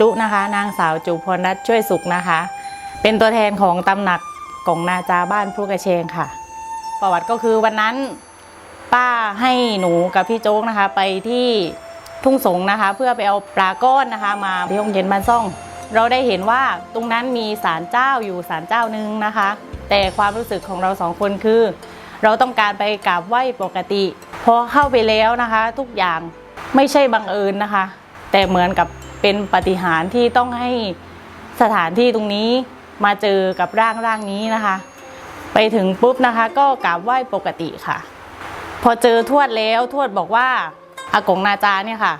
น้องจุนะคะ นางสาวจุพรรัตน์ช่วยสุขนะคะ เป็นตัวแทนของตำหนักกงนาจาบ้านพลูกระเชงค่ะ ประวัติก็คือวันนั้นป้าให้หนูกับพี่โจ๊กนะคะ ไปที่ทุ่งสงนะคะ เพื่อไปเอาปลาก้อนนะคะ มาที่ห้องเย็นบ้านซ่อง เราได้เห็นว่าตรงนั้นมีศาลเจ้าอยู่ศาลเจ้าหนึ่งนะคะ แต่ความรู้สึกของเราสองคนคือ เราต้องการไปกราบไหว้ปกติ พอเข้าไปแล้วนะคะ ทุกอย่างไม่ใช่บังเอิญนะคะ แต่เหมือนกับเป็นปฏิหารที่ต้องให้สถานที่ตรงนี้มาเจอกับร่างร่างนี้นะคะ ไปถึงปุ๊บนะคะก็กราบไหว้ปกติค่ะ พอเจอทวดแล้วทวดบอกว่าอากงนาจาเนี่ยค่ะ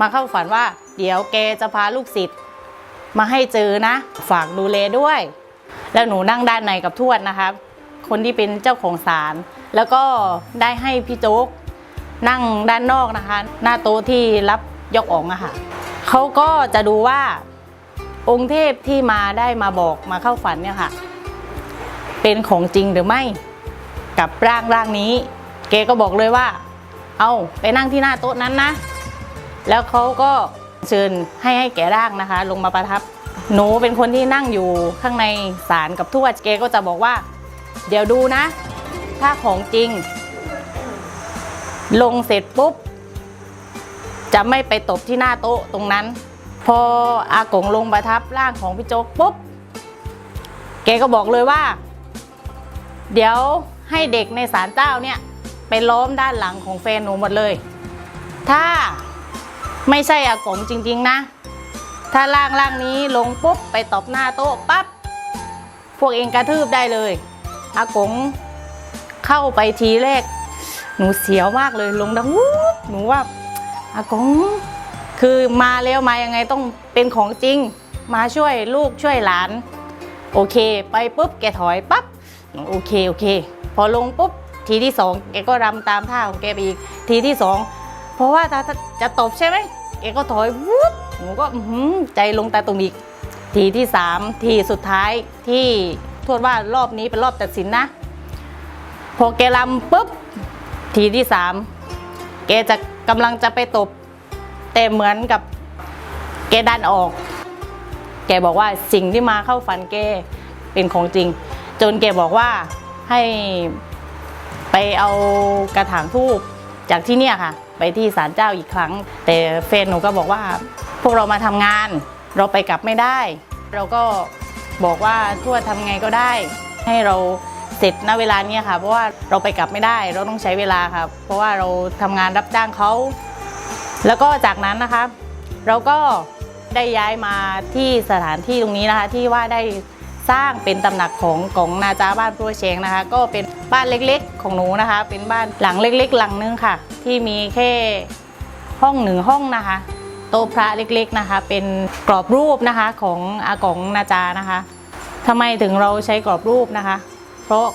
มาเข้าฝันว่า เดี๋ยวแกจะพาลูกศิษย์มาให้เจอนะ ฝากดูแลด้วย แล้วหนูนั่งด้านในกับทวดนะคะ คนที่เป็นเจ้าของศาลแล้วก็ได้ให้พี่โจ๊กนั่งด้านนอกนะคะ หน้าโต๊ะที่รับ ยกอองอะค่ะเขาก็จะดูว่าองค์เทพที่มาได้มาบอกมาเข้าฝันเนี่ยค่ะ เป็นของจริงหรือไม่กับร่างร่างนี้ เกก็บอกเลยว่า เอาไปนั่งที่หน้าโต๊ะนั้นนะ แล้วเขาก็เชิญให้ให้แก่ร่างนะคะ ลงมาประทับหนูเป็นคนที่นั่งอยู่ข้างในศาลกับทวดเกก็จะบอกว่า เดี๋ยวดูนะ ถ้าของจริง ลงเสร็จปุ๊บ จะไม่ไปตบที่หน้าโต๊ะตรงนั้น พออากงลงประทับร่างของพี่โจ๊กปุ๊บแกก็บอกเลยว่า เดี๋ยวให้เด็กในศาลเจ้าเนี่ยไปล้อมด้านหลังของแฟนหนูหมดเลย ถ้าไม่ใช่อากงจริง ๆ นะ ถ้าร่างร่างนี้ลงปุ๊บไปตบหน้าโต๊ะปั๊บพวกเองกระทืบได้เลย อากงเข้าไปทีแรก หนูเสียวมากเลยลงดังวูบหนูว่า อากงคือมาแล้วมายังไงต้องเป็นของจริง มาช่วยลูกช่วยหลาน โอเค ไปปุ๊บแกถอยปั๊บโอเคโอเค พอลงปุ๊บทีที่สองแกก็รำตามท่าของแกไปอีกทีที่สองเพราะว่าถ้าจะตบใช่ไหมแกก็ถอยวุบหนูก็หือใจลงตาตรงอีก ทีที่สามทีสุดท้ายที่ทวดว่ารอบนี้เป็นรอบตัดสินนะ พอแกรำปุ๊บทีที่สามแกจะ กำลังจะไปตบ แต่เหมือนกับแกดันออก แกบอกว่าสิ่งที่มาเข้าฝันแกเป็นของจริง จนแกบอกว่าให้ไปเอากระถางทูบจากที่เนี่ยค่ะ ไปที่ศาลเจ้าอีกครั้ง แต่แฟนหนูก็บอกว่า พวกเรามาทำงาน เราไปกลับไม่ได้ เราก็บอกว่าทวดทำไงก็ได้ ให้เรา เสร็จณเวลานี้ค่ะ เพราะว่าเราไปกลับไม่ได้ เราต้องใช้เวลาค่ะ เพราะว่าเราทำงานรับจ้างเขา แล้วก็จากนั้นนะคะ เราก็ได้ย้ายมาที่สถานที่ตรงนี้นะคะ ที่ว่าได้สร้างเป็นตำหนักของของนาจาบ้านพลัวเชงนะคะ ก็เป็นบ้านเล็กๆของหนูนะคะ เป็นบ้านหลังเล็กๆ หลังนึงค่ะ ที่มีแค่ห้องหนึ่งห้องนะคะ โต๊ะพระเล็กๆนะคะ เป็นกรอบรูปนะคะของอากงนาจานะคะทำไมถึงเราใช้กรอบรูปนะคะ เพราะ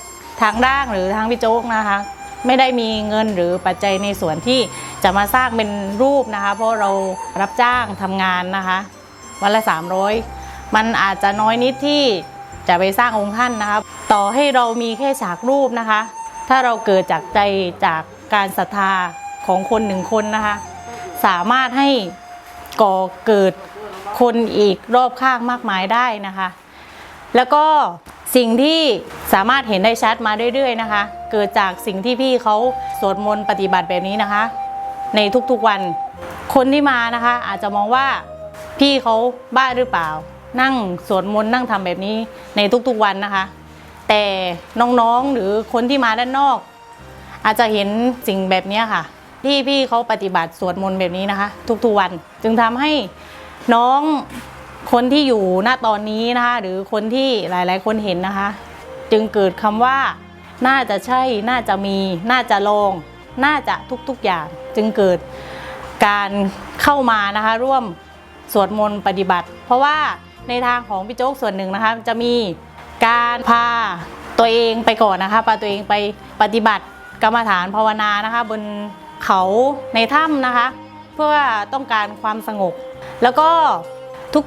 ทางร่างหรือทางพี่โจ๊กนะคะ ไม่ได้มีเงินหรือปัจจัยในส่วนที่จะมาสร้างเป็นรูปนะคะ เพราะเรารับจ้างทำงานนะคะ วันละ 300 มันอาจจะน้อยนิดที่จะไปสร้างองค์ท่านนะคะ ต่อให้เรามีแค่ฉากรูปนะคะ ถ้าเราเกิดจากใจจากการศรัทธาของคนหนึ่งคนนะคะ สามารถให้ก่อเกิดคนอีกรอบข้างมากมายได้นะคะ แล้วก็สิ่งที่สามารถเห็นได้ชัดมาเรื่อยๆนะคะ เกิดจากสิ่งที่พี่เขาสวดมนต์ปฏิบัติแบบนี้นะคะ ในทุกๆวันคนที่มานะคะ อาจจะมองว่าพี่เขาบ้าหรือเปล่า นั่งสวดมนต์นั่งทำแบบนี้ในทุกๆวันนะคะ แต่น้องๆหรือคนที่มาด้านนอก อาจจะเห็นสิ่งแบบนี้ค่ะ ที่พี่เขาปฏิบัติสวดมนต์แบบนี้นะคะ ทุกๆวันจึงทำให้น้อง คนที่อยู่ณตอนนี้นะคะหรือคนที่หลาย ๆ คนเห็นนะคะ จึงเกิดคำว่า น่าจะใช่น่าจะมี น่าจะลองน่าจะทุกๆอย่าง จึงเกิดการเข้ามานะคะร่วมสวดมนต์ปฏิบัติ เพราะว่าในทางของพี่โจ๊กส่วนหนึ่งนะคะจะมีการพาตัวเองไปก่อนนะคะพาตัวเองไปปฏิบัติกรรมฐานภาวนานะคะบนเขาในถ้ำนะคะ เพื่อต้องการความสงบ แล้วก็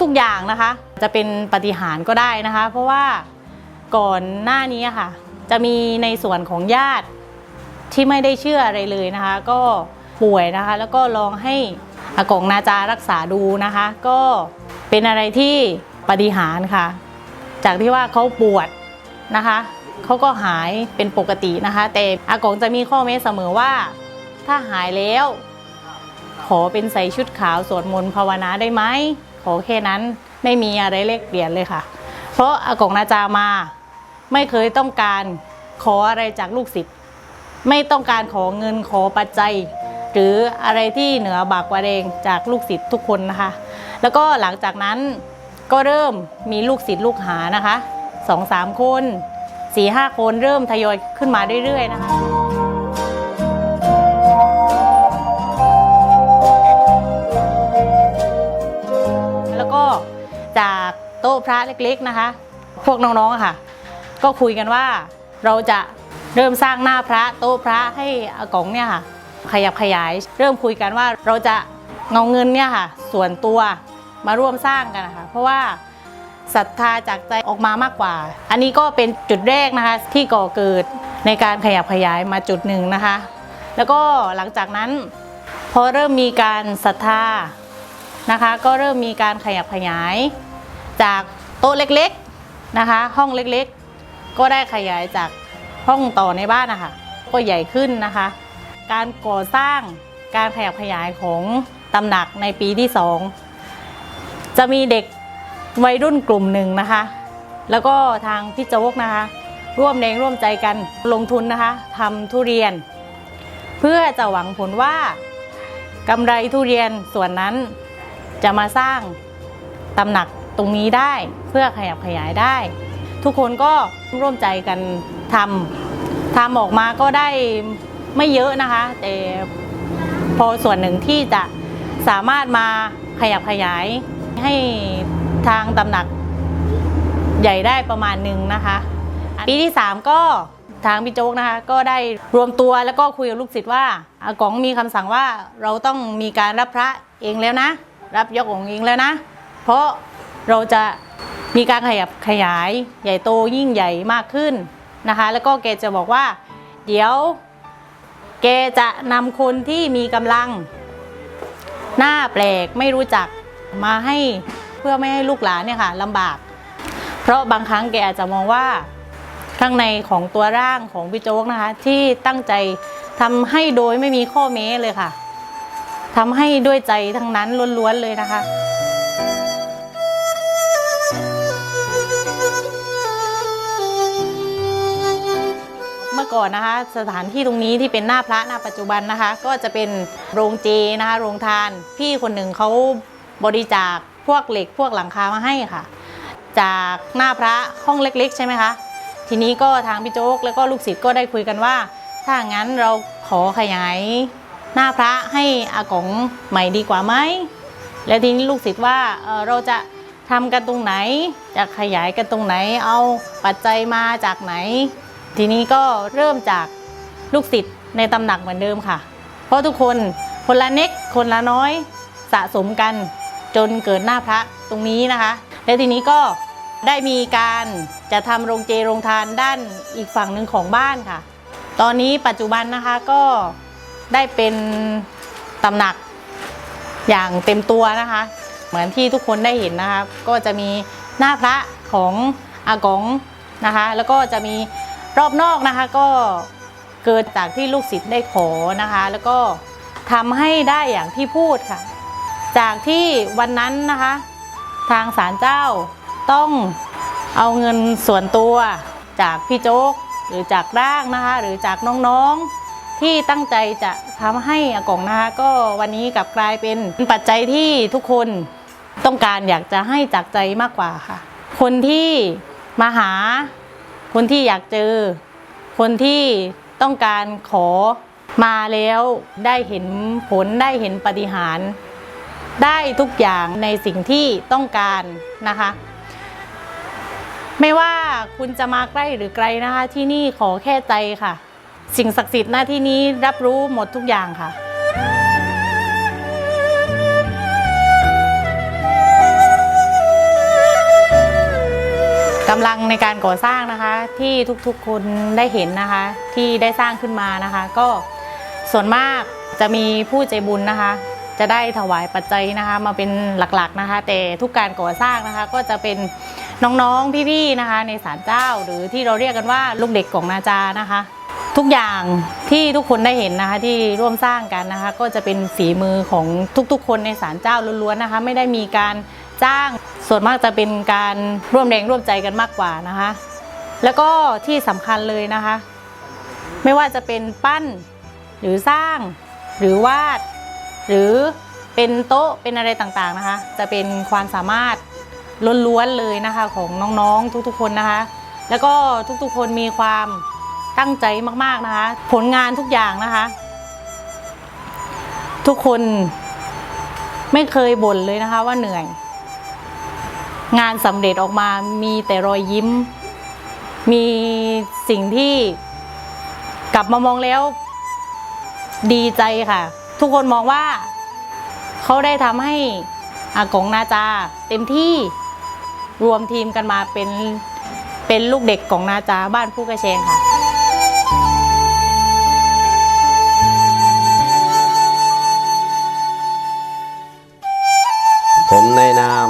ทุกๆอย่างนะคะ จะเป็นปฏิหารก็ได้นะคะ เพราะว่าก่อนหน้านี้ค่ะ จะมีในส่วนของญาติที่ไม่ได้เชื่ออะไรเลยนะคะ ก็ป่วยนะคะ แล้วก็ลองให้อากงนาจารักษาดูนะคะ ก็เป็นอะไรที่ปฏิหารค่ะ จากที่ว่าเขาปวดนะคะเขาก็หายเป็นปกตินะคะ แต่อากงจะมีข้อแม้เสมอว่า ถ้าหายแล้ว ขอเป็นใส่ชุดขาวสวดมนต์ภาวนาได้ไหม ขอแค่นั้นไม่มีอะไรเลขเปลี่ยนเลยค่ะ เพราะอากงนาจามาไม่เคยต้องการขออะไรจากลูกศิษย์ไม่ต้องการขอเงินขอปัจจัย หรืออะไรที่เหนือบากกว่าแดงจากลูกศิษย์ทุกคนนะคะ แล้วก็หลังจากนั้นก็เริ่มมีลูกศิษย์ลูกหานะคะสองสามคนสี่ห้าคนเริ่มทยอยขึ้นมาเรื่อยๆนะคะ พระเล็กๆนะคะ พวกน้องๆค่ะ ก็คุยกันว่าเราจะเริ่มสร้างหน้าพระโต๊ะพระให้อากงเนี่ยค่ะ ขยับขยาย เริ่มคุยกันว่าเราจะเงาเงินเนี่ยค่ะ ส่วนตัวมาร่วมสร้างกันนะคะเพราะว่าศรัทธาจากใจออกมามากกว่า อันนี้ก็เป็นจุดแรกนะคะที่ก่อเกิดในการขยับขยายมาจุดหนึ่งนะคะ แล้วก็หลังจากนั้น พอเริ่มมีการศรัทธานะคะ ก็เริ่มมีการขยับขยาย จากโต๊ะเล็กๆนะคะ ห้องเล็กๆ ก็ได้ขยายจากห้องต่อในบ้านนะคะก็ใหญ่ขึ้นนะคะ การก่อสร้างการขยับขยายของตำหนักในปีที่สองจะมีเด็กวัยรุ่นกลุ่มหนึ่งนะคะ แล้วก็ทางพี่โจ๊กนะคะ ร่วมแรงร่วมใจกันลงทุนนะคะทำทุเรียน เพื่อจะหวังผลว่ากำไรทุเรียนส่วนนั้นจะมาสร้างตำหนัก ตรงนี้ได้เพื่อขยับขยายได้ ทุกคนก็ร่วมใจกันทำทำออกมาก็ได้ไม่เยอะนะคะ แต่พอส่วนหนึ่งที่จะสามารถมาขยับขยายให้ทางตำหนักใหญ่ได้ประมาณหนึ่งนะคะปีที่ 3 ก็ทางพี่โจ๊กนะคะก็ได้รวมตัวแล้วก็คุยกับลูกศิษย์ว่าอากองมีคำสั่งว่าเราต้องมีการรับพระเองแล้วนะ รับยกองค์เองแล้วนะ เพราะ เราจะมีการขยับขยายใหญ่โตยิ่งใหญ่มากขึ้นนะคะ แล้วก็แกจะบอกว่า เดี๋ยว แกจะนำคนที่มีกำลัง หน้าแปลกไม่รู้จักมาให้เพื่อไม่ให้ลูกหลานเนี่ยค่ะลำบาก เพราะบางครั้งแกอาจจะมองว่าข้างในของตัวร่างของพี่โจ๊กนะคะ ที่ตั้งใจทำให้โดยไม่มีข้อแม้เลยค่ะทำให้ด้วยใจทั้งนั้นล้วนๆเลยนะคะ ก่อนนะคะ สถานที่ตรงนี้ที่เป็นหน้าพระหน้าปัจจุบันนะคะ ก็จะเป็นโรงเจนะคะ โรงทาน พี่คนหนึ่งเขาบริจาคพวกเหล็กพวกหลังคามาให้ค่ะ จากหน้าพระห้องเล็กๆ ใช่ไหมคะ ทีนี้ก็ทางพี่โจ๊กแล้วก็ลูกศิษย์ก็ได้คุยกันว่า ถ้างั้นเราขอขยายหน้าพระให้อากงใหม่ดีกว่าไหมและทีนี้ลูกศิษย์ว่าเเราจะทำกันตรงไหน จะขยายกันตรงไหน เอาปัจจัยมาจากไหน ทีนี้ก็เริ่มจากลูกศิษย์ในตำหนักเหมือนเดิมค่ะ เพราะทุกคนคนละเน็กคนละน้อยสะสมกันจนเกิดหน้าพระตรงนี้นะคะ และทีนี้ก็ได้มีการจะทำโรงเจโรงทานด้านอีกฝั่งหนึ่งของบ้านค่ะ ตอนนี้ปัจจุบันนะคะก็ได้เป็นตำหนักอย่างเต็มตัวนะคะ เหมือนที่ทุกคนได้เห็นนะคะ ก็จะมีหน้าพระของอากงนะคะ แล้วก็จะมี รอบนอกนะคะก็เกิดจากที่ลูกศิษย์ได้ขอนะคะ แล้วก็ทำให้ได้อย่างที่พูดค่ะ จากที่วันนั้นนะคะ ทางศาลเจ้าต้องเอาเงินส่วนตัวจากพี่โจ๊กหรือจากร่างนะคะ หรือจากน้องๆที่ตั้งใจจะทำให้อากงนะคะก็วันนี้กลับกลายเป็นปัจจัยที่ทุกคนต้องการอยากจะให้จากใจมากกว่าค่ะ คนที่มาหา คนที่อยากเจอ คนที่ต้องการขอมาแล้วได้เห็นผลได้เห็นปาฏิหาร ได้ทุกอย่างในสิ่งที่ต้องการนะคะ ไม่ว่าคุณจะมาใกล้หรือไกลนะคะที่นี่ขอแค่ใจค่ะ สิ่งศักดิ์สิทธิ์หน้าที่นี้รับรู้หมดทุกอย่างค่ะ กำลังในการก่อสร้างนะคะ ที่ทุกๆคนได้เห็นนะคะ ที่ได้สร้างขึ้นมานะคะ ก็ส่วนมากจะมีผู้ใจบุญนะคะ จะได้ถวายปัจจัยนะคะ มาเป็นหลักๆนะคะ แต่ทุกการก่อสร้างนะคะ ก็จะเป็นน้องๆพี่ๆนะคะ ในศาลเจ้าหรือที่เราเรียกกันว่าลูกเด็กของนาจานะคะ ทุกอย่างที่ทุกคนได้เห็นนะคะที่ร่วมสร้างกันนะคะ ก็จะเป็นฝีมือของทุกๆ คนในศาลเจ้าล้วนๆนะคะ ไม่ได้มีการ จ้าง ส่วนมากจะเป็นการร่วมแรงร่วมใจกันมากกว่านะคะ แล้วก็ที่สำคัญเลยนะคะ ไม่ว่าจะเป็นปั้นหรือสร้างหรือวาด หรือเป็นโต๊ะเป็นอะไรต่างๆนะคะ จะเป็นความสามารถล้วนๆเลยนะคะของน้องๆทุกๆคนนะคะ แล้วก็ทุกๆคนมีความตั้งใจมากๆนะคะ ผลงานทุกอย่างนะคะ ทุกคนไม่เคยบ่นเลยนะคะว่าเหนื่อย งานสำเร็จออกมามีแต่รอยยิ้ม มีสิ่งที่กลับมามองแล้วดีใจค่ะ ทุกคนมองว่าเขาได้ทำให้อากงนาจา เต็มที่รวมทีมกันมาเป็นเป็นลูกเด็กของนาจาบ้านผู้กระเชงค่ะ ผมในนาม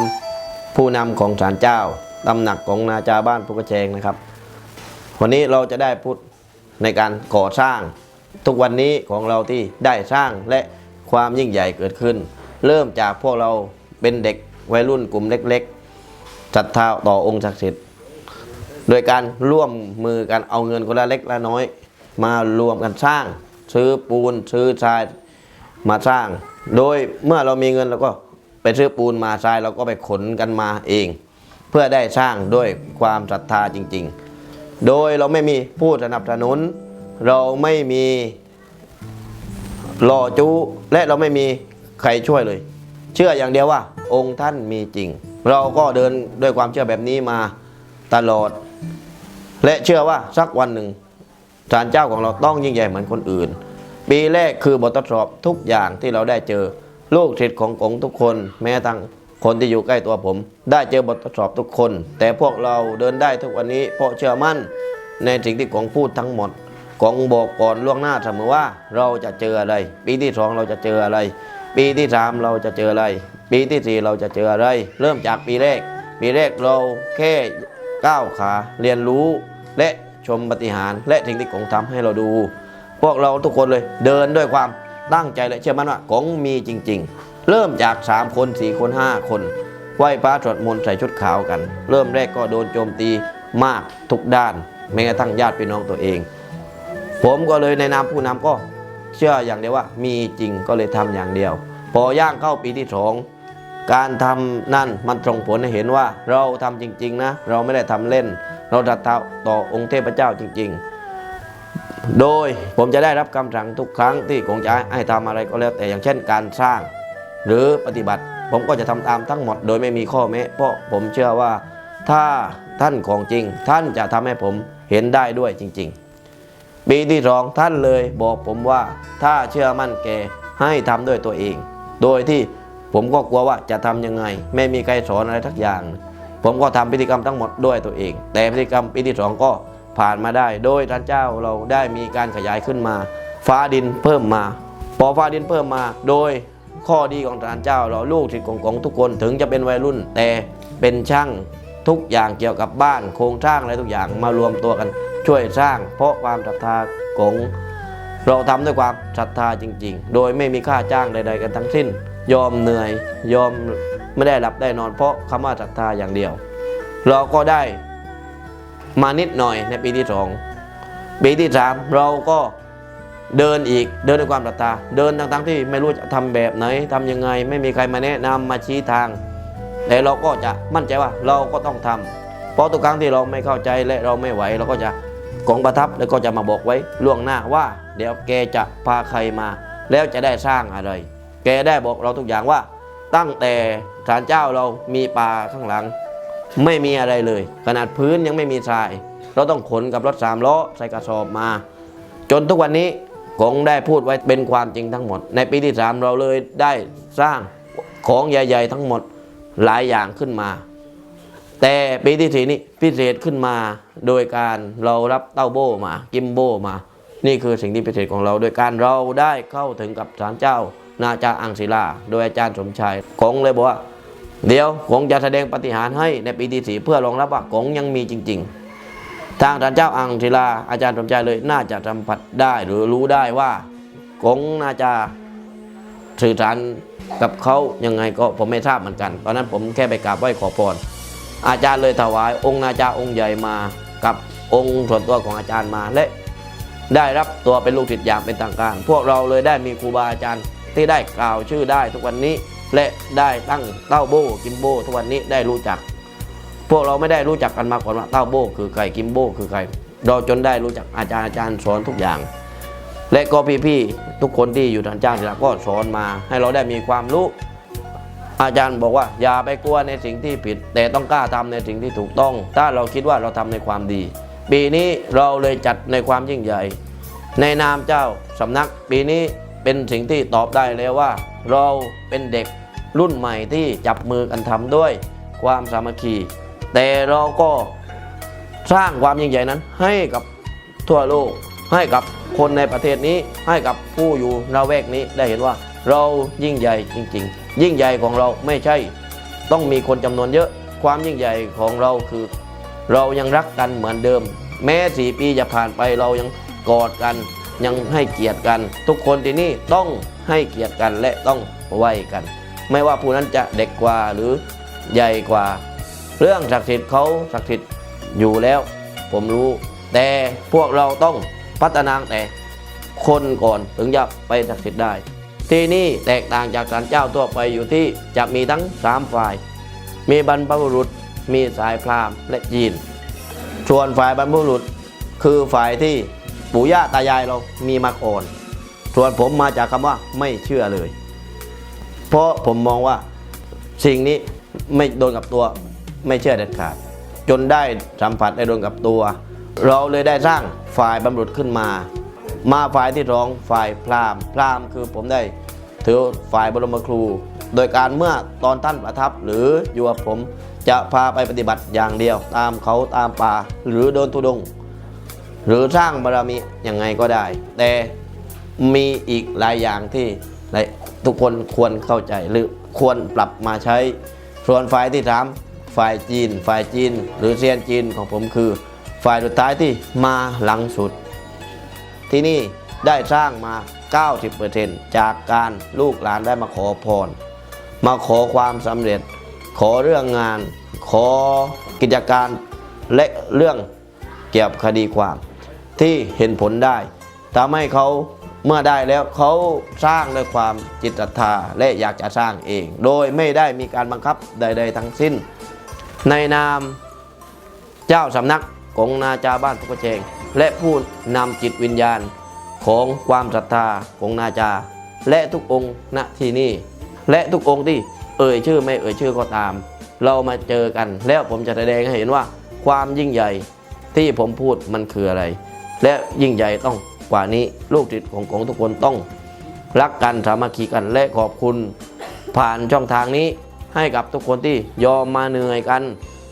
ผู้นำของศาลเจ้าตำหนักของนาจาบ้านภูกระเชงนะครับ วันนี้เราจะได้พูดในการก่อสร้าง ทุกวันนี้ของเราที่ได้สร้างและความยิ่งใหญ่เกิดขึ้น เริ่มจากพวกเราเป็นเด็กวัยรุ่นกลุ่มเล็กๆศรัทธาต่อองค์ศักดิ์สิทธิ์โดยการร่วมมือกันเอาเงินคนละเล็กละน้อย มารวมกันสร้าง ซื้อปูนซื้อทรายมาสร้าง โดยเมื่อเรามีเงินเราก็ ไปซื้อปูนมาทรายเราก็ไปขนกันมาเอง เพื่อได้สร้างด้วยความศรัทธาจริง ๆ โดยเราไม่มีผู้สนับสนุน เราไม่มีหล่อจูและเราไม่มีใครช่วยเลย เชื่ออย่างเดียวว่า องค์ท่านมีจริง เราก็เดินด้วยความเชื่อแบบนี้มาตลอด และเชื่อว่าสักวันหนึ่งศาลเจ้าของเราต้องยิ่งใหญ่เหมือนคนอื่น ปีแรกคือบททดสอบทุกอย่างที่เราได้เจอ ลูกศิษย์ของกงทุกคนแม้ทั้งคนที่อยู่ใกล้ตัวผม ได้เจอบททดสอบทุกคน แต่พวกเราเดินได้ทุกวันนี้ เพราะเชื่อมั่นในสิ่งที่กงพูดทั้งหมดกงบอกก่อนล่วงหน้าเสมอว่าเราจะเจออะไร ปีที่สองเราจะเจออะไร ปีที่สามเราจะเจออะไร ปีที่สี่เราจะเจออะไร เริ่มจากปีแรก ปีแรกเราแค่ก้าวขาเรียนรู้ และชมปฏิหารและสิ่งที่กงทำให้เราดู พวกเราทุกคนเลยเดินด้วยความ ตั้งใจและเชื่อมั่นว่ากงมีจริง ๆ เริ่มจาก 3 คน 4 คน 5 คนไหว้พระสวดมนต์ใส่ชุดขาวกัน เริ่มแรกก็โดนโจมตีมากทุกด้าน แม้กระทั่งญาติพี่น้องตัวเอง ผมก็เลยในนามผู้นำก็เชื่ออย่างเดียวว่ามีจริงก็เลยทำอย่างเดียว พอย่างเข้าปีที่สองการทำนั่นมันส่งผลให้เห็นว่าเราทำจริง ๆ นะ เราไม่ได้ทำเล่น เราศรัทธาต่อองค์เทพเจ้าจริง ๆ โดยผมจะได้รับคำสั่งทุกครั้งที่คงจะให้ทำอะไรก็แล้วแต่อย่างเช่นการสร้าง หรือปฏิบัติ ผมก็จะทำตามทั้งหมด โดยไม่มีข้อแม้ เพราะผมเชื่อว่าถ้าท่านของจริง ท่านจะทำให้ผมเห็นได้ด้วยจริง ๆ ปีที่สองท่านเลยบอกผมว่าถ้าเชื่อมั่นแกให้ทำด้วยตัวเอง โดยที่ผมก็กลัวว่าจะทำยังไง ไม่มีใครสอนอะไรทักอย่าง ผมก็ทำพิธีกรรมทั้งหมดด้วยตัวเอง แต่พิธีกรรมปีที่สองก็ ผ่านมาได้ โดยท่านเจ้าเราได้มีการขยายขึ้นมา ฟ้าดินเพิ่มมา พอฟ้าดินเพิ่มมา โดยข้อดีของท่านเจ้าเราลูกศิษย์ของของทุกคนถึงจะเป็นวัยรุ่น แต่เป็นช่างทุกอย่างเกี่ยวกับบ้านโครงสร้างอะไรทุกอย่างมารวมตัวกันช่วยสร้าง เพราะความศรัทธาของเราทำด้วยความศรัทธาจริง ๆ โดยไม่มีค่าจ้างใด ๆ กันทั้งสิ้น ยอมเหนื่อย ยอมไม่ได้หลับได้นอน เพราะคำว่าศรัทธาอย่างเดียว เราก็ได้ มานิดหน่อยในปีที่สองปีที่สามเราก็เดินอีกเดินด้วยความศรัทธาเดินทั้งๆที่ไม่รู้จะทำแบบไหนทำยังไง ไม่มีใครมาแนะนำมาชี้ทางแต่เราก็จะมั่นใจว่าเราก็ต้องทำเพราะทุกครั้งที่เราไม่เข้าใจและเราไม่ไหวเราก็จะกองประทับแล้วก็จะมาบอกไว้ล่วงหน้าว่า เดี๋ยวแกจะพาใครมา แล้วจะได้สร้างอะไร แกได้บอกเราทุกอย่างว่า ตั้งแต่ศาลเจ้าเรามีป่าข้างหลัง ไม่มีอะไรเลย ขนาดพื้นยังไม่มีทราย เราต้องขนกับรถสามล้อใส่กระสอบมา จนทุกวันนี้กงได้พูดไว้เป็นความจริงทั้งหมด ในปีที่สามเราเลยได้สร้างของใหญ่ ๆ ทั้งหมดหลายอย่างขึ้นมา แต่ปีที่สี่นี้พิเศษขึ้นมาโดยการเรารับเต้าโบ้มา กิมโบ้มา นี่คือสิ่งที่พิเศษของเรา โดยการเราได้เข้าถึงกับศาลเจ้า นาจาอังศิลา โดยอาจารย์สมชายกงเลยบอกว่า เดี๋ยวกงจะแสดงปฏิหารให้ในปีที่สี่เพื่อรองรับว่ากงยังมีจริง ๆ ทางท่านเจ้าอังศิลาอาจารย์สมชายเลยน่าจะสัมผัสได้หรือรู้ได้ว่ากงน่าจะสื่อสารกับเขายังไงก็ผมไม่ทราบเหมือนกัน ตอนนั้นผมแค่ไปกราบไหว้ขอพรอาจารย์เลยถวาย องค์นาจาองค์ใหญ่มากับองค์ส่วนตัวของอาจารย์มาและได้รับตัวเป็นลูกศิษย์อย่างเป็นทางการ พวกเราเลยได้มีครูบาอาจารย์ที่ได้กล่าวชื่อได้ทุกวันนี้ และได้ตั้งเต้าโบกิมโบ ทุกวันนี้ได้รู้จัก พวกเราไม่ได้รู้จักกันมาก่อนว่าเต้าโบคือใครกิมโบคือใครเราจนได้รู้จักอาจารย์อาจารย์สอนทุกอย่าง และก็พี่ๆทุกคนที่อยู่ทางจ้างที่รักก็สอนมา ให้เราได้มีความรู้ อาจารย์บอกว่า อย่าไปกลัวในสิ่งที่ผิด แต่ต้องกล้าทำในสิ่งที่ถูกต้อง ถ้าเราคิดว่าเราทำในความดี ปีนี้เราเลยจัดในความยิ่งใหญ่ ในนามเจ้าสำนักปีนี้ เป็นสิ่งที่ตอบได้แล้วว่า เราเป็นเด็กรุ่นใหม่ที่จับมือกันทำด้วยความสามัคคี แต่เราก็สร้างความยิ่งใหญ่นั้นให้กับทั่วโลก ให้กับคนในประเทศนี้ ให้กับผู้อยู่ละแวกนี้ได้เห็นว่า เรายิ่งใหญ่จริง ๆ ยิ่งใหญ่ของเราไม่ใช่ ต้องมีคนจำนวนเยอะความยิ่งใหญ่ของเราคือ เรายังรักกันเหมือนเดิม แม้สี่ปีจะผ่านไปเรายังกอดกัน ยังให้เกียรติกัน ทุกคนที่นี่ต้องให้เกียรติกันและต้องไหวกัน ไม่ว่าผู้นั้นจะเด็กกว่าหรือใหญ่กว่า เรื่องศักดิ์สิทธิ์เขาศักดิ์สิทธิ์อยู่แล้ว ผมรู้ แต่พวกเราต้องพัฒนาแต่คนก่อนถึงจะไปศักดิ์สิทธิ์ได้ ที่นี่แตกต่างจากศาลเจ้าทั่วไปอยู่ที่จะมีทั้งสามฝ่าย มีบรรพบุรุษ มีสายพราหมณ์และจีน ส่วนฝ่ายบรรพบุรุษคือฝ่ายที่ ปู่ย่าตายายเรามีมาก่อนส่วนผมมาจากคำว่าไม่เชื่อเลย เพราะผมมองว่าสิ่งนี้ไม่โดนกับตัวไม่เชื่อเด็ดขาด จนได้สัมผัสได้โดนกับตัว เราเลยได้สร้างฝ่ายบรรพบุรุษขึ้นมา มาฝ่ายที่ร้องฝ่ายพรามพรามคือผมได้ถือฝ่ายบรมครู โดยการเมื่อตอนท่านประทับหรืออยู่กับผมจะพาไปปฏิบัติอย่างเดียว ตามเขาตามป่าหรือเดินทุดง หรือสร้างบารมียังไงก็ได้ แต่มีอีกหลายอย่างที่ทุกคนควรเข้าใจหรือควรปรับมาใช้ ส่วนฝ่ายที่สามฝ่ายจีน ฝ่ายจีน หรือเซียนจีนของผมคือ ฝ่ายสุดท้ายที่มาหลังสุด ที่นี่ได้สร้างมา 90%จากการลูกหลานได้มาขอพร มาขอความสำเร็จ ขอเรื่องงาน ขอกิจการและเรื่องเกี่ยวกับคดีความ ที่เห็นผลได้ทำให้เขาเมื่อได้แล้วเขาสร้างด้วยความจิตศรัทธาและอยากจะสร้างเอง โดยไม่ได้มีการบังคับใด ๆ ทั้งสิ้น ในนามเจ้าสำนักของนาจาบ้านพุกเชง และผู้นำจิตวิญญาณของความศรัทธาของนาจา และทุกองค์ณที่นี่ และทุกองค์ที่เอ่ยชื่อไม่เอ่ยชื่อก็ตาม เรามาเจอกันแล้วผมจะแสดงให้เห็นว่า ความยิ่งใหญ่ที่ผมพูดมันคืออะไร และยิ่งใหญ่ต้องกว่านี้ลูกศิษย์ของของทุกคนต้องรักกันสามัคคีกันและขอบคุณผ่านช่องทางนี้ให้กับทุกคนที่ยอมมาเหนื่อยกัน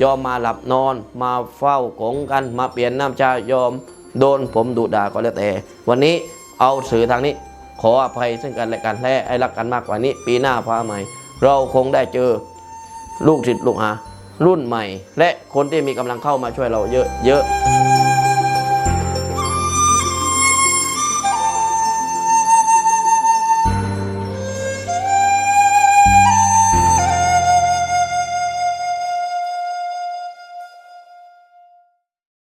ยอมมาหลับนอน มาเฝ้ากงกันมาเปลี่ยนน้ำชายอมโดนผมดุด่าก็แล้วแต่ วันนี้เอาสื่อทางนี้ ขออภัยซึ่งกันและกันและให้รักกันมากกว่านี้ ปีหน้าฟ้าใหม่ เราคงได้เจอลูกศิษย์ลูกหารุ่นใหม่ และคนที่มีกำลังเข้ามาช่วยเราเยอะเยอะ